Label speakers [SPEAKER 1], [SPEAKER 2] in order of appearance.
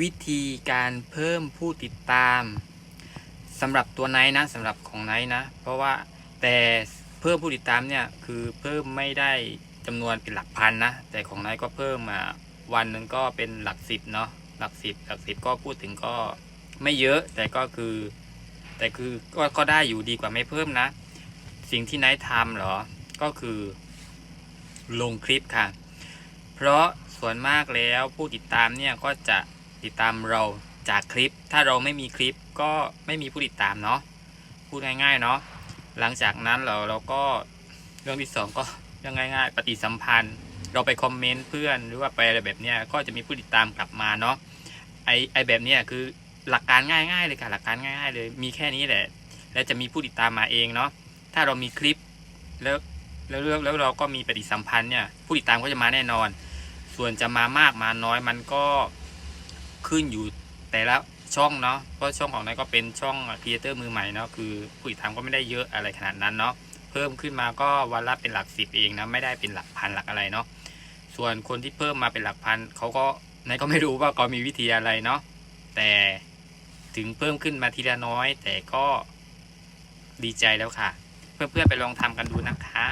[SPEAKER 1] วิธีการเพิ่มผู้ติดตามสำหรับตัวไนท์นะสำหรับของไนท์นะ เพราะว่าแต่เพิ่มผู้ติดตามเนี่ยคือเพิ่มไม่ได้จำนวนเป็นหลักพันนะแต่ของไนท์ก็เพิ่มมาวันหนึ่งก็เป็นหลักสิบเนาะหลักสิบหลักสิบก็พูดถึงก็ไม่เยอะแต่ก็คือ แต่คือก็ก็ได้อยู่ดีกว่าไม่เพิ่มนะ สิ่งที่ไนท์ทำเหรอก็คือ ลงคลิปค่ะ เพราะส่วนมากแล้วผู้ติดตามเนี่ยก็จะ ติดตามเราจากคลิป ถ้าเราไม่มีคลิปก็ไม่มีผู้ติดตามเนาะพูดง่ายๆเนาะหลังจากนั้นเราเราก็เรื่องที่สองก็ยังง่าย ๆ ปฏิสัมพันธ์ เราไปคอมเมนต์เพื่อนหรือว่าไปอะไรแบบเนี้ยก็จะมีผู้ติดตามกลับมาเนาะไอไอแบบเนี้ยคือหลักการง่ายๆเลยค่ะหลักการง่าย ๆ เลยมีแค่นี้แหละ แล้วจะมีผู้ติดตามมาเองเนาะถ้าเรามีคลิปแล้วแล้วแล้วแล้วเราก็มีปฏิสัมพันธ์เนี่ยผู้ติดตามก็จะมาแน่นอน ส่วนจะมามากมาน้อยมันก็ ขึ้นอยู่แต่ละช่องเนาะเพราะช่องของนั้นก็เป็นช่องครีเอเตอร์มือใหม่เนาะคือผู้ติดตามก็ไม่ได้เยอะอะไรขนาดนั้นเนาะเพิ่มขึ้นมาก็วันละเป็นหลักสิบเองนะไม่ได้เป็นหลักพันหลักอะไรเนาะส่วนคนที่เพิ่มมาเป็นหลักพันเขาก็นายก็ไม่รู้ว่าเขามีวิธีอะไรเนาะแต่ถึงเพิ่มขึ้นมาทีละน้อย แต่ก็ดีใจแล้วค่ะ เพื่อนๆไปลองทำกันดูนะคะ